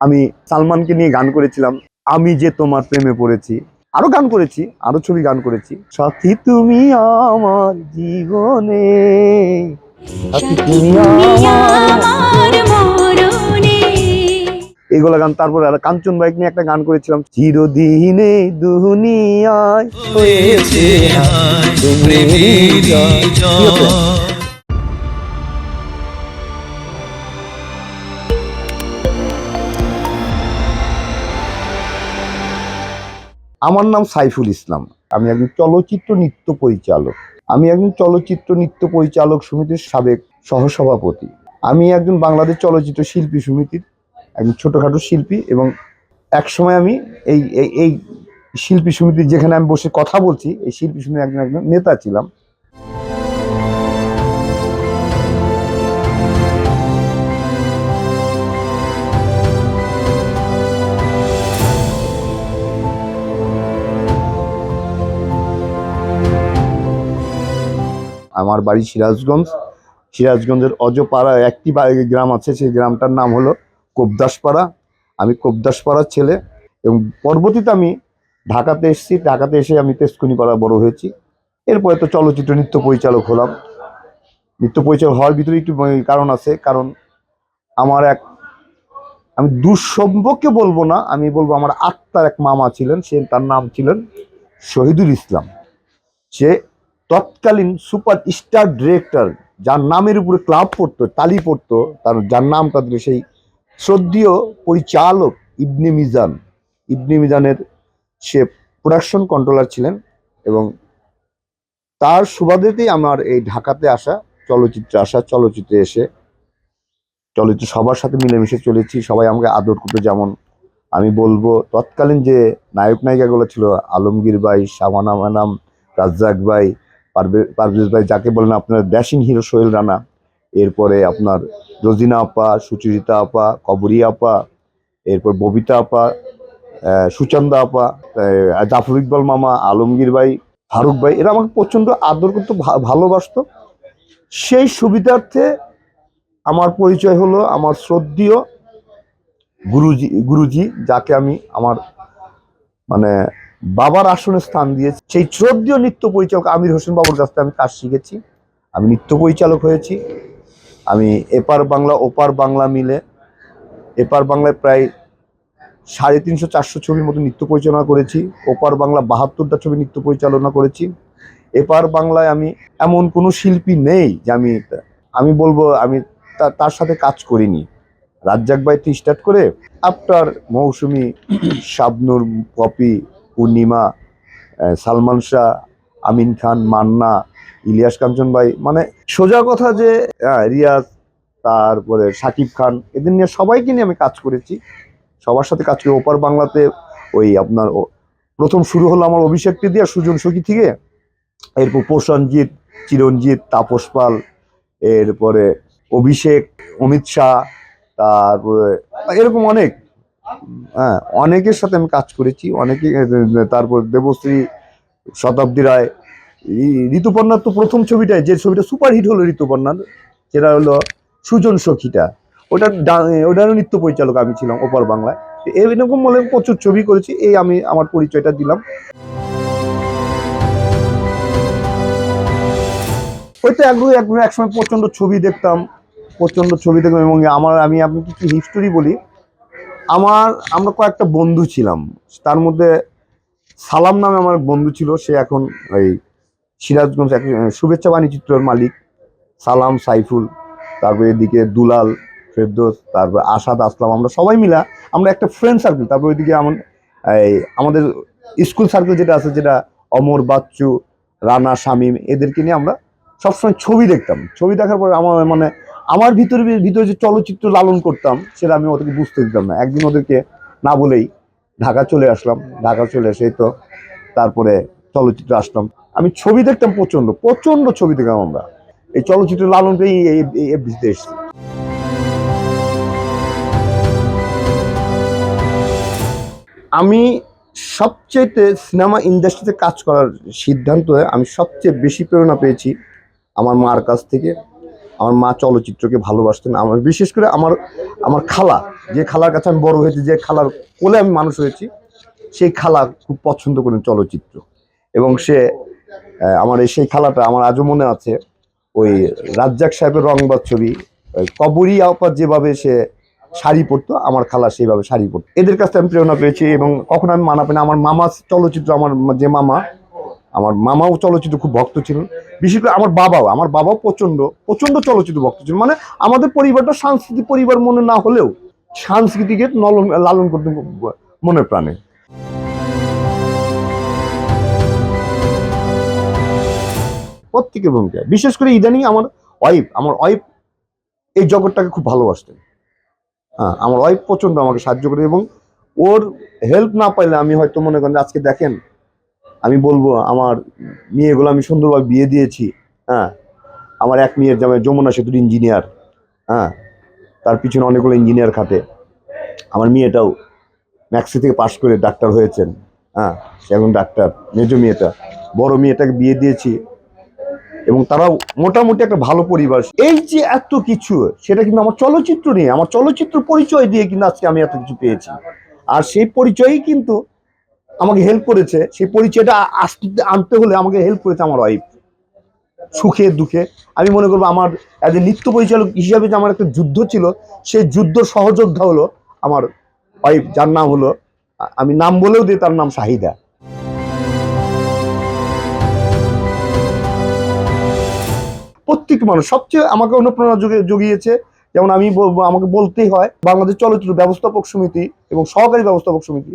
আমি সালমানকে নিয়ে গান করেছিলাম আমি যে তোমার প্রেমে পড়েছি। আরও গান করেছি আরও ছবি গান করেছি। সাথী তুমি আমার জীবনে সাথী তুমি আমার এগুলো গান তারপরে আর কাঞ্চন বাইক নিয়ে একটা গান করেছিলাম চিরদিনে দুনিয়ায় হয়েছে আমার নাম সাইফুল ইসলাম। আমি একজন চলচ্চিত্র নৃত্য পরিচালক। আমি একজন চলচ্চিত্র নৃত্য পরিচালক সমিতির সাবেক সহসভাপতি। আমি একজন বাংলাদেশ চলচ্চিত্র শিল্পী সমিতির একজন ছোটোখাটো শিল্পী এবং একসময় আমি এই, এই- শিল্পী সমিতির যেখানে আমি বসে কথা বলছি, এই শিল্পী সমিতির একজন একজন নেতা ছিলাম। আমার বাড়ি সিরাজগঞ্জ। সিরাজগঞ্জের অজপাড়া একটি গ্রাম আছে, সেই গ্রামটার নাম হলো কোবদাসপাড়া আমি কোবদাসপাড়ার ছেলে এবং পরবর্তীতে আমি ঢাকাতে এসেছি। ঢাকাতে এসে আমি তেজকুনিপাড়া বড় হয়েছি। এরপরে তো চলচ্চিত্র নৃত্য পরিচালক হলাম। নৃত্য পরিচালক হওয়ার ভিতরে একটু কারণ আছে, কারণ আমার এক আমি দুঃসম্পর্কে বলব না, আমি বলব আমার আত্মার এক মামা ছিলেন, সে তার নাম ছিলেন শহীদুল ইসলাম। সে তৎকালীন সুপার স্টার ডিরেক্টর যার নামের উপরে ক্লাব পড়তো, তালি পড়তো, তার যার নাম তাদের সেই শ্রদ্ধীয় পরিচালক ইবনে মিজান। ইবনে মিজানের সে প্রোডাকশন কন্ট্রোলার ছিলেন এবং তার সুবাদেতেই আমার এই ঢাকাতে আসা চলচ্চিত্রে আসা চলচ্চিত্রে এসে চলচ্চিত্র সবার সাথে মিলেমিশে চলেছি, সবাই আমাকে আদর করতো যেমন আমি বলব তৎকালীন যে নায়ক নায়িকাগুলো ছিল, আলমগীর ভাই শাবানা ম্যাডাম রাজ্জাক ভাই পারভেজ ভাই যাকে বলেন আপনার ড্যাশিং হিরো সোহেল রানা, এরপরে আপনার রোজিনা আপা, সুচরিতা আপা, কবরী আপা, এরপর ববিতা আপা সুচন্দা আপা জাফর ইকবাল মামা, আলমগীর ভাই, ফারুক ভাই, এরা আমাকে প্রচণ্ড আদর করতো ভালোবাসতো। সেই সুবিধার্থে আমার পরিচয় হলো আমার শ্রদ্ধীয় গুরুজি গুরুজি, যাকে আমি আমার মানে বাবার আসনে স্থান দিয়েছে। সেই শ্রদ্ধীয় নৃত্য পরিচালক আমির হোসেন বাবুর কাছ থেকে আমি কাজ শিখেছি। আমি নৃত্য পরিচালক হয়েছি। আমি এপার বাংলা, ওপার বাংলা মিলে এপার বাংলায় প্রায় সাড়ে তিনশো, চারশো ছবির মতো নৃত্য পরিচালনা করেছি। ওপার বাংলা বাহাত্তরটা ছবি নৃত্য পরিচালনা করেছি। এপার বাংলায় আমি এমন কোনো শিল্পী নেই যে আমি আমি বলব আমি তার সাথে কাজ করিনি। রাজ্জাক ভাই স্টার্ট করে আফটার মৌসুমি শাবনুর, পপি পূর্ণিমা সালমান শাহ, আমিন খান, মান্না, ইলিয়াস কাঞ্চন ভাই মানে সোজা কথা যে রিয়াজ, তারপরে সাকিব খান, এদের নিয়ে সবাইকে নিয়ে আমি কাজ করেছি। সবার সাথে কাজ করি। ওপার বাংলাতে ওই আপনার প্রথম শুরু হলো আমার অভিষেককে দিয়ে, সুজন সখী থেকে। এরপর প্রসেনজিৎ চিরঞ্জিত তাপস পাল, এরপরে অভিষেক, অমিত শাহ, তারপরে এরকম অনেক। হ্যাঁ অনেকের সাথে আমি কাজ করেছি, অনেকে তারপর দেবশ্রী শতাব্দী রায় ঋতুপর্ণার তো প্রথম ছবিটায় যে ছবিটা সুপারহিট হলো ঋতুপর্ণার, সেটা হলো সুজন সখীটা। ওটা ওটারও নৃত্য পরিচালক আমি ছিলাম ওপার বাংলায়। তো এরকম বলে প্রচুর ছবি করেছি, এই আমি আমার পরিচয়টা দিলাম। ওইটা একদম একদম একসময় প্রচণ্ড ছবি দেখতাম, প্রচণ্ড ছবি দেখতাম, এবং আমার, আমি আপনি কিছু হিস্টোরি বলি। আমার, আমরা কয়েকটা বন্ধু ছিলাম। তার মধ্যে সালাম নামে আমার বন্ধু ছিল, সে এখন এই সিরাজগঞ্জ শুভেচ্ছা বাণী চিত্রের মালিক। সালাম, সাইফুল, তারপর এদিকে দুলাল, ফেরদোস, তারপর আসাদ, আসলাম, আমরা সবাই মিলা আমরা একটা ফ্রেন্ড সার্কেল তারপর ওইদিকে এমন এই আমাদের স্কুল সার্কেল যেটা আছে, যেটা অমর, বাচ্চু, রানা, শামীম, এদেরকে নিয়ে আমরা সবসময় ছবি দেখতাম। ছবি দেখার পর আমার মানে আমার ভিতরে ভিতরে যে চলচ্চিত্র লালন করতাম, সেটা আমি ওদেরকে বুঝতে দিতাম না। একদিন ওদেরকে না বলেই ঢাকা চলে আসলাম। ঢাকা চলে এসে তো তারপরে চলচ্চিত্র আসলাম। আমি ছবি দেখতাম প্রচণ্ড প্রচণ্ড ছবি দেখতাম আমরা। এই চলচ্চিত্র লালন পেয়ে এই এফডিসিতে এসেছি। আমি সবচেয়েতে সিনেমা ইন্ডাস্ট্রিতে কাজ করার সিদ্ধান্ত আমি সবচেয়ে বেশি প্রেরণা পেয়েছি আমার মার কাছ থেকে। আমার মা চলচ্চিত্রকে ভালোবাসতেন। আমার বিশেষ করে আমার আমার খালা, যে খালার কাছে আমি বড় হয়েছি, যে খালার কোলে আমি মানুষ হয়েছি, সেই খালা খুব পছন্দ করেন চলচ্চিত্র। এবং সে আমার সেই খালাটা আমার আজও মনে আছে, ওই রাজ্জাক সাহেবের রংবাদ ছবি কবরী আপাত যেভাবে সে শাড়ি পরতো, আমার খালা সেইভাবে শাড়ি পরতো। এদের কাছ থেকে আমি প্রেরণা পেয়েছি এবং কখনো আমি মানা পাই না। আমার মামা চলচ্চিত্র, আমার যে মামা আমার মামাও চলচ্চিত্র খুব ভক্ত ছিলেন। বিশেষ করে আমার বাবাও আমার বাবাও প্রচণ্ড প্রচণ্ড চলচ্চিত্র ভক্ত ছিল মানে আমাদের পরিবারটা সাংস্কৃতিক পরিবার মনে না হলেও সাংস্কৃতিকে নলন লালন করতে মনে প্রাণে। প্রত্যেকের ভূমিকা। বিশেষ করে ইদানিং আমার ওয়াইফ আমার ওয়াইফ এই জগৎটাকে খুব ভালোবাসতেন। হ্যাঁ আমার ওয়াইফ প্রচণ্ড আমাকে সাহায্য করে এবং ওর হেল্প না পাইলে আমি হয়তো মনে করেন আজকে দেখেন বলব, আমার মেয়েগুলো আমি সুন্দরভাবে বিয়ে দিয়েছি হ্যাঁ। আমার এক মেয়ের জামাই যমুনা সেতুর ইঞ্জিনিয়ার হ্যাঁ। তার পিছনে অনেকগুলো ইঞ্জিনিয়ার খাটে। আমার মেয়েটাও ম্যাক্সি থেকে পাশ করে ডাক্তার হয়েছেন হ্যাঁ। সে এখন ডাক্তার মেজ মেয়েটা, বড় মেয়েটাকে বিয়ে দিয়েছি। এবং তারাও মোটামুটি একটা ভালো পরিবার। এই যে এত কিছু, সেটা কিন্তু আমার চলচ্চিত্র নিয়ে আমার চলচ্চিত্র পরিচয় দিয়ে কিন্তু আজকে আমি এত কিছু পেয়েছি। আর সেই পরিচয়ই কিন্তু আমাকে হেল্প করেছে, সেই পরিচয়টা আসতে আনতে হলে আমাকে হেল্প করেছে আমার ওয়াইফ সুখে, দুঃখে। আমি মনে করব আমার অ্যাজ এ নৃত্য পরিচালক হিসাবে যে আমার একটা যুদ্ধ ছিল, সেই যুদ্ধ সহযোদ্ধা হলো আমার ওয়াইফ যার নাম হলো, আমি নাম বলেও দিই, তার নাম শাহিদা। প্রত্যেক মানুষ, সবচেয়ে আমাকে অনুপ্রেরণা জুগিয়েছে, যেমন আমি আমাকে বলতেই হয়, বাংলাদেশ চলচ্চিত্র ব্যবস্থাপক সমিতি এবং সহকারী ব্যবস্থাপক সমিতি।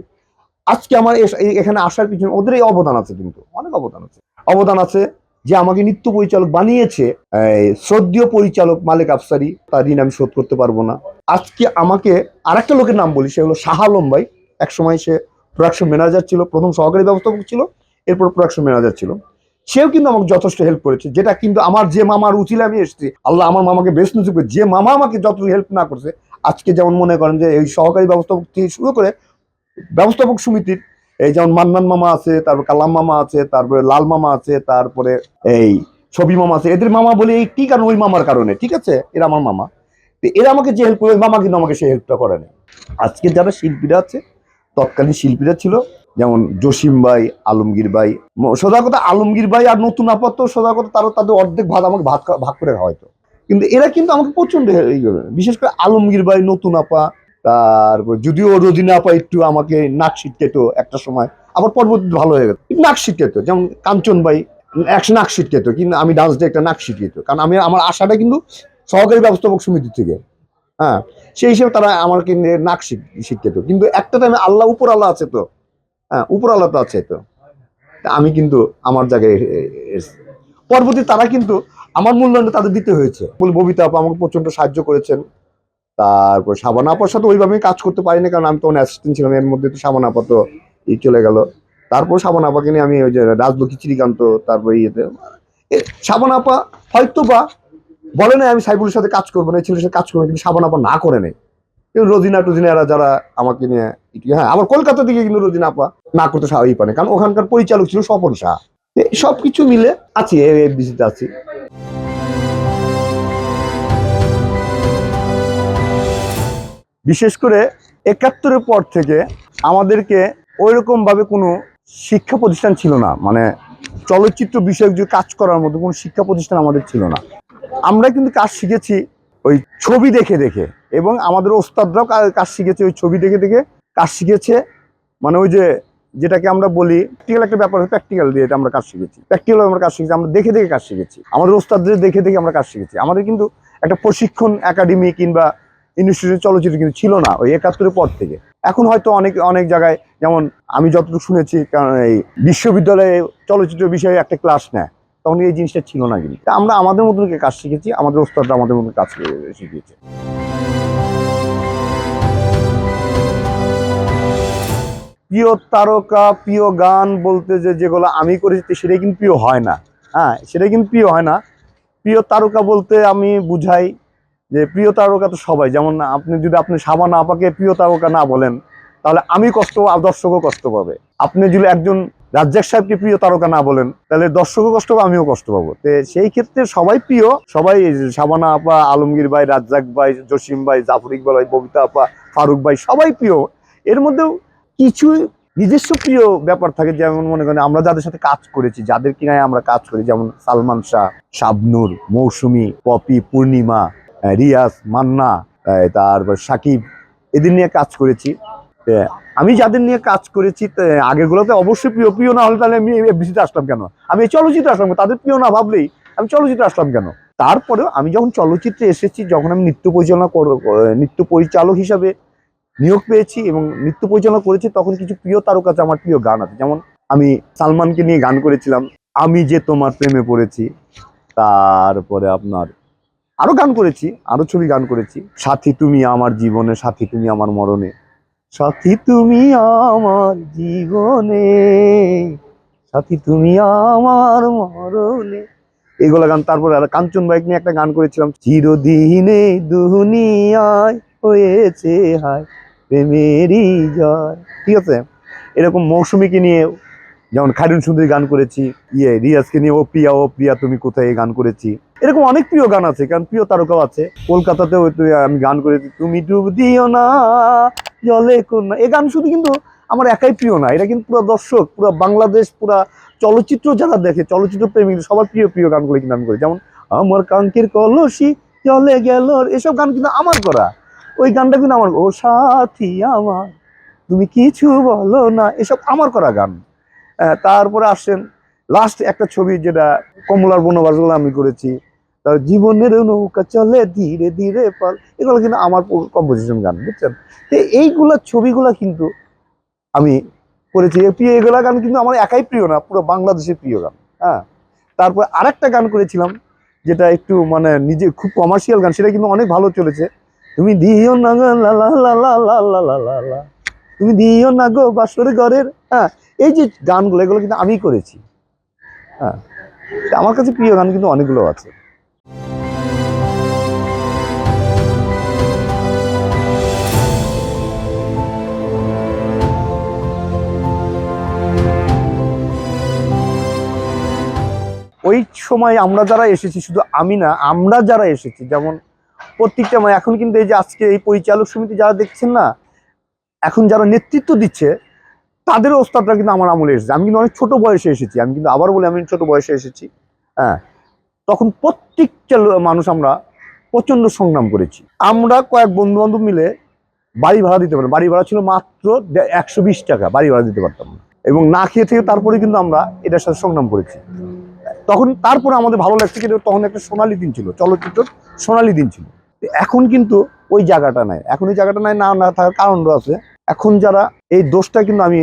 আজকে আমার এখানে আসার পিছনে ওদের এই অবদান আছে কিন্তু, অনেক অবদান আছে। অবদান আছে যে আমাকে নৃত্য পরিচালক বানিয়েছে শ্রদ্ধীয় পরিচালক মালিক আফসারি, তার ঋণ আমি শোধ করতে পারব না। আজকে আমাকে আরেকটা লোকের নাম বলি, সে হলো শাহ আলম ভাই। একসময় সে প্রোডাকশন ম্যানেজার ছিল, প্রথম সহকারী ব্যবস্থাপক ছিল, এরপর প্রোডাকশন ম্যানেজার ছিল। সেও কিন্তু আমাকে যথেষ্ট হেল্প করেছে, যেটা কিন্তু আমার যে মামার উচিলে আমি এসেছি। আল্লাহ আমার মামাকে বেশ নজর করে, যে মামা আমাকে যত হেল্প না করছে, আজকে যেমন মনে করেন যে এই সহকারী ব্যবস্থাপক থেকে শুরু করে ব্যবস্থাপক সমিতির, এই যেমন মান্নান মামা আছে, তারপর কালাম মামা আছে, তারপরে লাল মামা আছে, তারপরে এই ছবি মামা আছে। এদের মামা বলে এই কি কারণ? ওই মামার কারণে, ঠিক আছে? এরা আমার মামা। তো এরা আমাকে যে হেল্প করে ওই মামা কিন্তু আমাকে সেই হেল্পটা করে না আজকে যারা শিল্পীরা আছে, তৎকালীন শিল্পীরা ছিল, যেমন জসিম ভাই, আলমগীর ভাই সোজা কথা আলমগীর ভাই আর নতুন আপাত সোজা কথা তারা তাদের অর্ধেক ভাত আমাকে ভাত ভাগ করে হয়তো কিন্তু এরা কিন্তু আমাকে প্রচণ্ড। বিশেষ করে আলমগীর ভাই, নতুন আপা তারপর যদিও রোজিনা আপা একটু আমাকে নাক ছিটকেত একটা সময়। আবার পরবর্তী ভালো হয়ে গেল নাক ছিটকেত যেমন কাঞ্চন ভাই, এক নাক ছিটকেত কিন্তু আমি ডান্স ডে একটা নাক ছিটকেত কারণ আমি, আমার আশাটা কিন্তু সহকারী ব্যবস্থাপক সমিতি থেকে। হ্যাঁ সেই হিসেবে তারা আমাকে নাক শিক্ষিত কিন্তু একটা টাইমে আল্লাহ উপর আল্লাহ আছে তো। হ্যাঁ উপর আল্লাহ তো আছে তো। আমি কিন্তু আমার জায়গায়। পরবর্তী তারা কিন্তু আমার মূল্যায়নটা তাদের দিতে হয়েছে। বল ববিতা আপা আমাকে প্রচণ্ড সাহায্য করেছেন। তারপর সাবান আপার সাথে ওইভাবে কাজ করতে পারিনি কারণ আমি তখন অ্যাসিস্ট্যান্ট ছিলাম এর মধ্যে তো সাবান আপা তো ই চলে গেল তারপর সাবান আপাকে নিয়ে আমি ওই যে রাজলক্ষ্মী চিরিকান্ত তারপর ইয়েতে সাবান আপা হয়তো বা বলে না আমি সাইবুলের সাথে কাজ করব না ছেলের সাথে কাজ করব কিন্তু সাবান আপা না করে নেই কিন্তু রোজিনা টোজিনা এরা যারা আমাকে নিয়ে হ্যাঁ আমার কলকাতা থেকে কিন্তু রোজিনা আপা না করতে সাহায্য পারে কারণ ওখানকার পরিচালক ছিল স্বপন শাহ সব কিছু মিলে আছি এফবিসিতে আছি বিশেষ করে একাত্তরের পর থেকে আমাদেরকে ওইরকম ভাবে কোনো শিক্ষা প্রতিষ্ঠান ছিল না। মানে চলচ্চিত্র বিষয়ক যে কাজ করার মতো কোনো শিক্ষা প্রতিষ্ঠান আমাদের ছিল না। আমরা কিন্তু কাজ শিখেছি ওই ছবি দেখে দেখে এবং আমাদের ওস্তাদরাও কাজ শিখেছে ওই ছবি দেখে দেখে কাজ শিখেছে। মানে ওই যে যেটাকে আমরা বলি প্র্যাকটিক্যাল একটা ব্যাপার প্র্যাকটিক্যাল দিয়ে এটা আমরা কাজ শিখেছি। প্র্যাকটিক্যাল আমরা কাজ শিখেছি, আমরা দেখে দেখে কাজ শিখেছি। আমাদের ওস্তাদদের দেখে দেখে আমরা কাজ শিখেছি। আমাদের কিন্তু একটা প্রশিক্ষণ একাডেমি কিংবা ইনস্টিটিউট চলচ্চিত্র কিন্তু ছিল না, ওই একাত্তরের পর থেকে। এখন হয়তো অনেক অনেক জায়গায় যেমন আমি যতটুকু শুনেছি, কারণ এই বিশ্ববিদ্যালয়ে চলচ্চিত্র বিষয়ে একটা ক্লাস নেয়, তখন এই জিনিসটা ছিল না কিন্তু। আমরা আমাদের মতন কাজ শিখেছি, আমাদের ওস্তাদরা আমাদের মতন কাজ শিখে- শিখিয়েছে। প্রিয় তারকা, প্রিয় গান বলতে যে যেগুলো আমি করেছি সেটাই কিন্তু প্রিয় হয় না। হ্যাঁ সেটাই কিন্তু প্রিয় হয় না। প্রিয় তারকা বলতে আমি বুঝাই যে প্রিয় তারকা তো সবাই, যেমন আপনি যদি আপনি সাবানা আপাকে প্রিয় তারকা না বলেন, তাহলে আমি কষ্ট দর্শকও কষ্ট পাবে। আপনি যদি একজন রাজ্জাক সাহেবকে প্রিয় তারকা না বলেন, তাহলে দর্শকও কষ্ট পাবে, আমিও কষ্ট পাবো। তো সেই ক্ষেত্রে সবাই প্রিয়, সবাই শাবানা আপা, আলমগীর ভাই, রাজ্জাক ভাই, জসিম ভাই, জাফর ইকবাল ভাই, ববিতা আপা, ফারুক ভাই, সবাই প্রিয়। এর মধ্যেও কিছু নিজস্ব প্রিয় ব্যাপার থাকে, যেমন মনে করেন আমরা যাদের সাথে কাজ করেছি, যাদের কিনায় আমরা কাজ করি, যেমন সালমান শাহ, শাবনুর, মৌসুমী, পপি, পূর্ণিমা রিয়াজ, মান্না তারপর সাকিব, এদের নিয়ে কাজ করেছি। আমি যাদের নিয়ে কাজ করেছি, তো, আগেরগুলোতে অবশ্যই প্রিয় প্রিয় না হলে তাহলে আমি এফবিসিতে আসলাম কেন? আমি চলচ্চিত্রে আসলাম তাদের প্রিয় না ভাবলেই আমি চলচ্চিত্রে আসলাম কেন? তারপরেও আমি যখন চলচ্চিত্রে এসেছি, যখন আমি নৃত্য পরিচালনা নৃত্য পরিচালক হিসাবে নিয়োগ পেয়েছি এবং নৃত্য পরিচালনা করেছি, তখন কিছু প্রিয় তারকা আছে, আমার প্রিয় গান আছে। যেমন আমি সালমানকে নিয়ে গান করেছিলাম, আমি যে তোমার প্রেমে পড়েছি, তারপরে আপনার আরও গান করেছি, আরও ছবি গান করেছি। সাথী তুমি আমার জীবনে, সাথী তুমি আমার মরণে। সাথী তুমি আমার জীবনে, সাথী তুমি আমার মরণে। এগুলো গান, তারপরে আর কাঞ্চন বাইক নিয়ে একটা গান করেছিলাম। চিরদিনে দুনিয়ায় হয়েছে হায়, প্রেমেরই জয়। ঠিক আছে? এরকম মৌসুমীকে নিয়ে যেমন খাইরুন সুন্দরী গান করেছি ইয়ে রিয়াজকে নিয়ে, ও প্রিয়া ও প্রিয়া, তুমি কোথায় গান করেছি? এরকম অনেক প্রিয় গান আছে, কারণ প্রিয় তারকাও আছে। কলকাতাতেও তুই- আমি গান করেছি, তুমি ডুব দিও না, জলে কন্যা এ গান শুধু কিন্তু আমার একাই প্রিয় না, এটা কিন্তু পুরো দর্শক, পুরো বাংলাদেশ, পুরো চলচ্চিত্র যারা দেখে, চলচ্চিত্র প্রেমিক সবার প্রিয় প্রিয় গানগুলো কিন্তু আমি করি। যেমন, আমার কাঙ্কের কলসি জলে গেল এসব গান কিন্তু আমার করা। ওই গানটা কিন্তু আমার, ও সাথী আমার, তুমি কিছু বলো না। এসব আমার করা গান। তারপরে আসেন লাস্ট একটা ছবি যেটা কমলার বনবাসগুলো আমি করেছি। তার জীবনের নৌকা চলে ধীরে ধীরে পাল। এগুলো কিন্তু আমার কম্পোজিশন গান, বুঝছেন? তো এইগুলা ছবিগুলা কিন্তু আমি করেছি। প্রিয়, এগুলা গান কিন্তু আমার একাই প্রিয় না, পুরো বাংলাদেশের প্রিয় গান হ্যাঁ? তারপর আরেকটা গান করেছিলাম, যেটা একটু মানে নিজে খুব কমার্শিয়াল গান, সেটা কিন্তু অনেক ভালো চলেছে। তুমি দিও না গো, লা লা লা লা লা লা লা লা তুমি দিও না গো, বাসর ঘরের হ্যাঁ? এই যে গানগুলো, এগুলো কিন্তু আমি করেছি হ্যাঁ? আমার কাছে প্রিয় গান কিন্তু অনেকগুলো আছে। সময় আমরা যারা এসেছি, শুধু আমি না, আমরা যারা এসেছি, যেমন প্রত্যেকটা এখন কিন্তু এই যে আজকে এই পরিচালক সমিতি যারা দেখছেন না, এখন যারা নেতৃত্ব দিচ্ছে, তাদের ওস্তাদটা কিন্তু আমার আমলে এসেছে। আমি কিন্তু অনেক ছোট বয়সে এসেছি, আমি কিন্তু আবার বলে আমি ছোট বয়সে এসেছি হ্যাঁ। তখন প্রত্যেকটা মানুষ আমরা প্রচণ্ড সংগ্রাম করেছি। আমরা কয়েক বন্ধু বান্ধব মিলে বাড়ি ভাড়া দিতে পারি বাড়ি ভাড়া ছিল মাত্র একশো বিশ টাকা, বাড়ি ভাড়া দিতে পারতাম না। এবং না খেয়ে থেকে তারপরে কিন্তু আমরা এটার সাথে সংগ্রাম করেছি। তখন তারপরে আমাদের ভালো লাগছে কিন্তু তখন একটা সোনালী দিন ছিল, চলচ্চিত্র সোনালী দিন ছিল। এখন কিন্তু ওই জায়গাটা নাই। এখন ওই জায়গাটা নাই, না না থাকার কারণও আছে। এখন যারা, এই দোষটা কিন্তু আমি,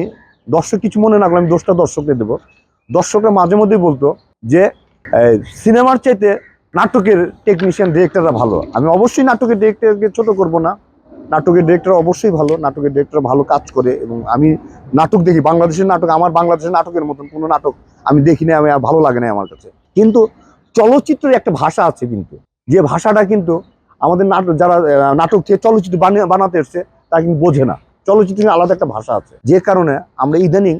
দর্শক কিছু মনে না করলে আমি দোষটা দর্শককে দেবো। দর্শকরা মাঝে মধ্যেই বলতো যে সিনেমার চাইতে নাটকের টেকনিশিয়ান ডিরেক্টররা ভালো। আমি অবশ্যই নাটকের ডিরেক্টরকে ছোট করব না। নাটকের ডিরেক্টর অবশ্যই ভালো, নাটকের ডিরেক্টর ভালো কাজ করে এবং আমি নাটক দেখি, বাংলাদেশের নাটক, আমার বাংলাদেশের নাটকের মতন কোনো নাটক আমি দেখি না আমি ভালো লাগে না আমার কাছে। কিন্তু চলচ্চিত্রের একটা ভাষা আছে কিন্তু, যে ভাষাটা কিন্তু আমাদের নাটক যারা নাটক থেকে চলচ্চিত্র বানিয়ে- বানাতে এসছে তারা কিন্তু বোঝে না। চলচ্চিত্রের আলাদা একটা ভাষা আছে, যে কারণে আমরা ইদানিং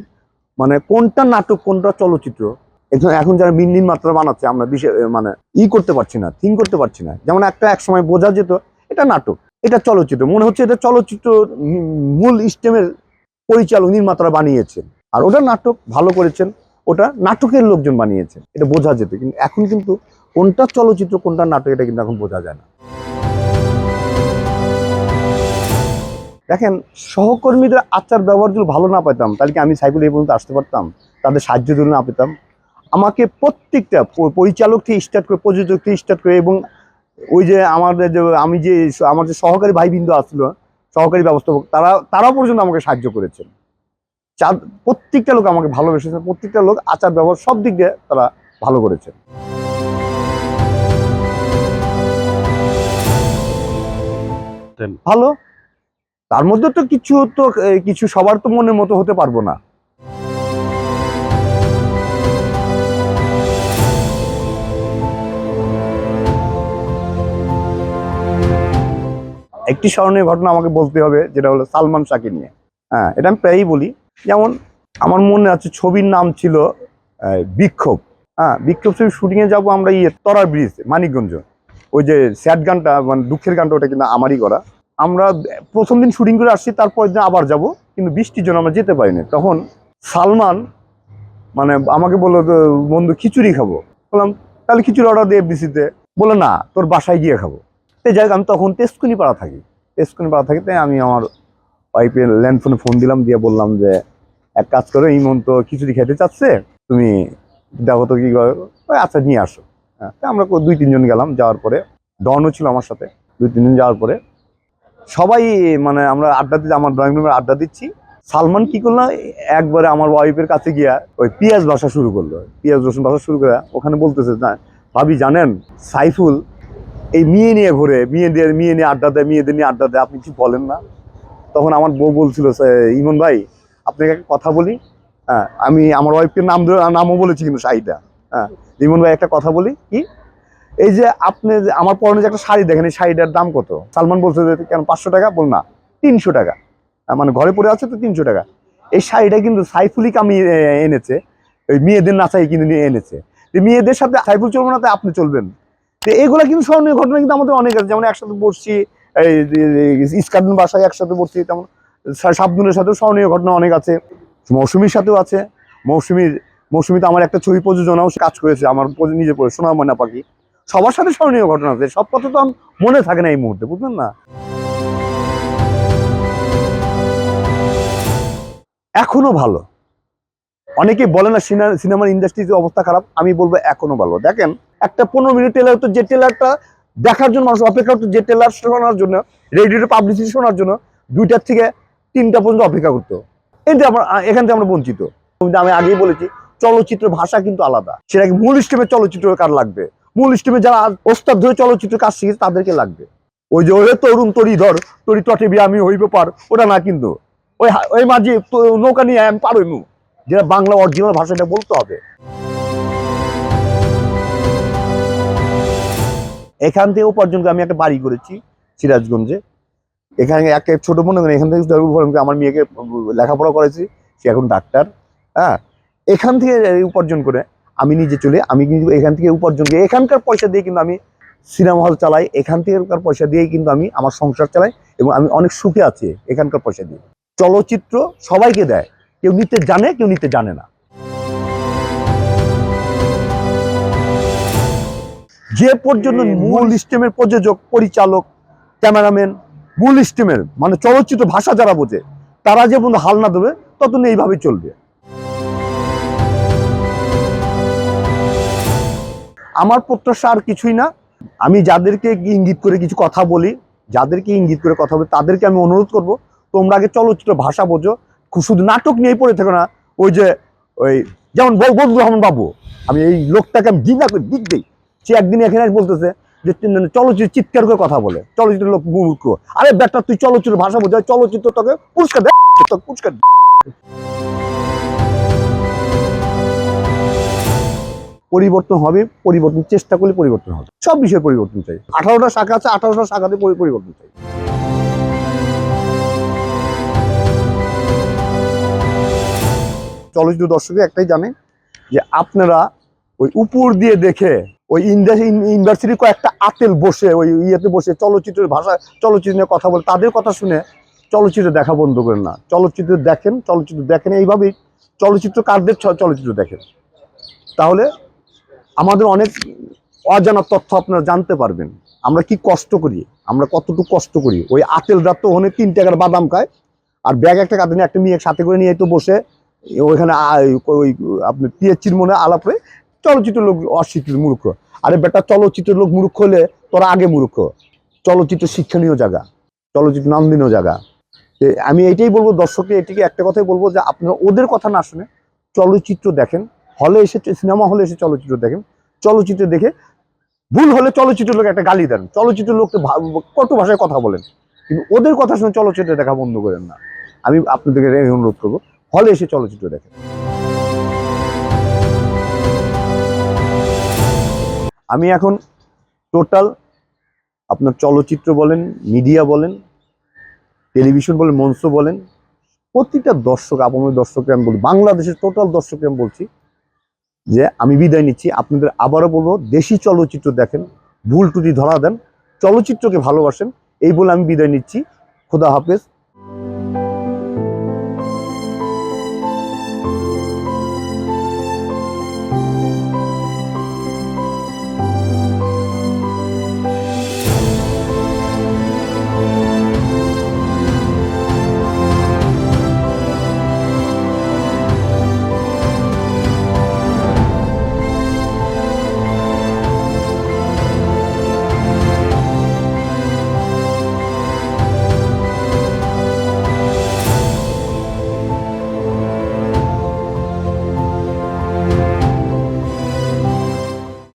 মানে কোনটা নাটক, কোনটা চলচ্চিত্র, এখন এখন যারা মিন মাত্রা বানাচ্ছে, আমরা বিশেষ মানে ই করতে পারছি না থিঙ্ক করতে পারছি না। যেমন একটা এক সময় বোঝা যেত, এটা নাটক। এটা চলচ্চিত্র। মনে হচ্ছে এটা চলচ্চিত্র মূল স্টেমের পরিচালক, নির্মাতারা বানিয়েছেন। আর ওটা নাটক ভালো করেছেন, ওটা নাটকের লোকজন বানিয়েছেন। এটা বোঝা যেত, কিন্তু এখন কিন্তু কোনটা চলচ্চিত্র, কোনটা নাটক, এটা কিন্তু এখন বোঝা যায় না। দেখেন, সহকর্মীদের আচার ব্যবহার যদি ভালো না পেতাম, তাহলে কি আমি সাইকেল এই পর্যন্ত আসতে পারতাম? তাদের সাহায্য যদি না পেতাম? আমাকে প্রত্যেকটা পরিচালক থেকে স্টার্ট করে, প্রযোজক থেকে স্টার্ট করে এবং ওই যে আমাদের যে আমি যে আমার যে সহকারী ভাইবৃন্দ আসলো সহকারী ব্যবস্থাপক তারা তারাও পর্যন্ত আমাকে সাহায্য করেছেন। চার প্রত্যেকটা লোক আমাকে ভালোবেসেছে প্রত্যেকটা লোক আচার ব্যবহার সব দিক দিয়ে তারা ভালো করেছে ভালো? তার মধ্যে তো কিছু তো কিছু সবার তো মনের মতো হতে পারব না। একটি স্মরণীয় ঘটনা আমাকে বলতে হবে, যেটা হলো সালমান শাহকে নিয়ে। হ্যাঁ এটা আমি প্রায়ই বলি। যেমন আমার মনে আছে ছবির নাম ছিল বিক্ষোভ। হ্যাঁ বিক্ষোভ ছবি শুটিংয়ে যাব আমরা ইয়ে তরার ব্রিজ মানিকগঞ্জ। ওই যে স্যাড গানটা মানে দুঃখের গানটা, ওটা কিন্তু আমারই করা। আমরা প্রথম দিন শুটিং করে আসছি তারপরের দিন আবার যাব, কিন্তু বৃষ্টির জন্য আমরা যেতে পারিনি। তখন সালমান মানে আমাকে বলল, বন্ধু, খিচুড়ি খাব। বললাম, তাহলে খিচুড়ি অর্ডার দিয়ে এফডিসিতে বলল, না, তোর বাসায় গিয়ে খাব। তো যাই আমি তখন তেজকুনি পাড়া থাকি। তেজকুনি পাড়া থাকি তাই আমি আমার ওয়াইফের ল্যান্ডফোনে ফোন দিলাম, দিয়ে বললাম যে, এক কাজ করো ইমন তো খিচুড়ি খেতে চাচ্ছে, তুমি দেখো তো কি করো। আচ্ছা নিয়ে আসো। হ্যাঁ আমরা দুই, তিনজন গেলাম, যাওয়ার পরে ডনও ছিল আমার সাথে, দুই, তিনজন যাওয়ার পরে সবাই মানে আমরা আড্ডা দিচ্ছি আমার ড্রয়িং রুমে আড্ডা দিচ্ছি। সালমান কি করল, একবারে আমার ওয়াইফের কাছে গিয়া ওই পেঁয়াজ ভাষা শুরু করল। পেঁয়াজ রসুন ভাষা শুরু করে ওখানে বলতেছে, না, ভাবি জানেন, সাইফুল এই মেয়ে নিয়ে ঘুরে, মেয়েদের, মেয়ে নিয়ে আড্ডা দেয়, মেয়েদের নিয়ে আড্ডা দেয়, আপনি কি বলেন না? তখন আমার বউ বলছিল ইমন ভাই, আপনাকে একটা কথা বলি। হ্যাঁ আমি, আমার ওয়াইফের নাম নামও বলেছি কিন্তু শাড়িটা। হ্যাঁ ইমন ভাই, একটা কথা বলি, কি? এই যে আপনি আমার পরনে যে একটা শাড়ি দেখেন, এই শাড়িটার দাম কত? সালমান বলছে যে, কেন পাঁচশো টাকা? বল, না, তিনশো টাকা। মানে ঘরে পড়ে আছে তো তিনশো টাকা। এই শাড়িটা কিন্তু সাইফুলি কামি এনেছে। ওই মেয়েদের নাচাই কিন্তু নিয়ে এনেছে। মেয়েদের সাথে সাইফুল চলবে না তাই আপনি চলবেন? তো এগুলো কিন্তু স্মরণীয় ঘটনা কিন্তু আমাদের অনেক আছে। যেমন একসাথে বসছি এই ইস্কার্ডন বাসায় একসাথে বসছি তেমন সা- শাবনুরের সাথেও স্মরণীয় ঘটনা অনেক আছে। মৌসুমীর সাথেও আছে। মৌসুমীর, মৌসুমীতে আমার একটা ছবি প্রযোজনাও কাজ করেছে, আমার নিজে পড়ে, সোনা ময়না পাখি। সবার সাথে স্মরণীয় ঘটনা আছে। সব কথা তো মনে থাকে না এই মুহূর্তে, বুঝলেন না? এখনও ভালো। অনেকে বলে না, সিনা- সিনেমার ইন্ডাস্ট্রির অবস্থা খারাপ, আমি বলব এখনও ভালো। দেখেন একটা পনেরো মিনিট টেলার তো যে টেলারটা দেখার জন্য মানুষ অপেক্ষা করতো, যে টেলার শোনার জন্য রেডিওতে পাবলিসিটি শোনার জন্য দুইটার থেকে তিনটা পর্যন্ত অপেক্ষা করতো। কিন্তু আমরা এখান থেকে আমরা বঞ্চিত। আমি আগেই বলেছি, চলচ্চিত্র ভাষা কিন্তু আলাদা। সেটা কি মূল স্ট্রিমের চলচ্চিত্র কার লাগবে? মূল স্ট্রিমে যারা ওস্তাদ ধরে চলচ্চিত্র কাজ শিখেছে, তাদেরকে লাগবে। ওই যে ওরে তরুণ তরি ধর তরি তটে আমি হইব পার, ওটা না কিন্তু। ওই ওই মাঝে নৌকা নিয়ে আমি পার যেটা বাংলা অরিজিনাল ভাষাটা বলতে হবে। এখান থেকে উপার্জন করে আমি একটা বাড়ি করেছি সিরাজগঞ্জে। এখানে একটা ছোট মনে করেন এখান থেকে আমার মেয়েকে লেখাপড়া করেছি, সে এখন ডাক্তার হ্যাঁ? এখান থেকে উপার্জন করে আমি নিজে চলে, আমি কিন্তু এখান থেকে উপার্জন করে, এখানকার পয়সা দিয়ে কিন্তু আমি সিনেমা হল চালাই, এখান থেকেকার পয়সা দিয়েই কিন্তু আমি আমার সংসার চালাই এবং আমি অনেক সুখে আছি এখানকার পয়সা দিয়ে। চলচ্চিত্র সবাইকে দেয়, কেউ নিতে জানে, কেউ নিতে জানে না। যে পর্যন্ত মূল স্টেমের প্রযোজক পরিচালক ক্যামেরাম্যান মূল স্টেমের মানে চলচ্চিত্র ভাষা যারা বোঝে তারা যে পর্যন্ত হাল না দেবে ততদিন এইভাবে চলবে। আমার প্রত্যাশা আর কিছুই না। আমি যাদেরকে ইঙ্গিত করে কিছু কথা বলি যাদেরকে ইঙ্গিত করে কথা বলি তাদেরকে আমি অনুরোধ করব তোমরা আগে চলচ্চিত্র ভাষা বোঝো শুধু নাটক নিয়েই পড়ে থেকো না ওই যে ওই যেমন বদরুল রহমান বাবু আমি এই লোকটাকে আমি ঘৃণা করি দিক দিই। সে একদিন এখানে বলতেছে যে, চলচ্চিত্র চিৎকার করে কথা বলে চলচ্চিত্র লোক মূর্খ আরে বেটা তুই চলচ্চিত্র ভাষা বোঝা চলচ্চিত্র তোকে পুরস্কার দে পুরস্কার পরিবর্তন হবে, পরিবর্তন, চেষ্টা করলে পরিবর্তন হবে। সব বিষয়ে পরিবর্তন চাই। আঠারোটা শাখা আছে, আঠারোটা শাখাতে পরিবর্তন চাই। চলচ্চিত্র দর্শকে একটাই জানে যে, আপনারা ওই উপর দিয়ে দেখে ওই ইউনিভার্সিটির কয়েকটা আতেল বসে, ওই ইয়েতে বসে চলচ্চিত্রের ভাষা, চলচ্চিত্র নিয়ে কথা বলে, তাদের কথা শুনে চলচ্চিত্র দেখা বন্ধ করেন না। চলচ্চিত্র দেখেন চলচ্চিত্র দেখেন, এইভাবেই চলচ্চিত্র কারদের চলচ্চিত্র দেখেন। তাহলে আমাদের অনেক অজানা তথ্য আপনারা জানতে পারবেন। আমরা কি কষ্ট করি? আমরা কতটুকু কষ্ট করি? ওই আতেল রাত তো ওখানে তিন টাকার বাদাম খায়, আর ব্যাগ একটা কাঁদে নিয়ে একটা মেয়ে সাথে করে নিয়ে তো বসে, ওইখানে ওই আপনি পিএচির মনে আলাপ হয়ে চলচ্চিত্র লোক অশিক্ষিত মূর্খ। আরে বেটা, চলচ্চিত্র লোক মূর্খ হলে তোরা আগে মূর্খ। চলচ্চিত্র শিক্ষণীয় জায়গা, চলচ্চিত্র নান্দনীয় জায়গা। আমি এটাই বলব দর্শককে, এটিকে একটা কথাই বলব যে আপনারা ওদের কথা না শুনে চলচ্চিত্র দেখেন। হলে এসে সিনেমা হলে এসে চলচ্চিত্র দেখেন। চলচ্চিত্র দেখে ভুল হলে চলচ্চিত্র লোক একটা গালি দেন। চলচ্চিত্র লোককে ভা- কত ভাষায় কথা বলেন। কিন্তু ওদের কথা শুনে চলচ্চিত্র দেখা বন্ধ করেন না। আমি আপনাদেরকে অনুরোধ করব, হলে এসে চলচ্চিত্র দেখেন। আমি এখন টোটাল আপনার চলচ্চিত্র বলেন মিডিয়া বলেন টেলিভিশন বলেন, মঞ্চ বলেন, প্রতিটা দর্শক আপনাদের দর্শককে আমি বলি, বাংলাদেশের টোটাল দর্শককে আমি বলছি যে আমি বিদায় নিচ্ছি। আপনাদের আবারও বলব, দেশি চলচ্চিত্র দেখেন, ভুল টুটি ধরা দেন, চলচ্চিত্রকে ভালোবাসেন, এই বলে আমি বিদায় নিচ্ছি। খোদা হাফেজ।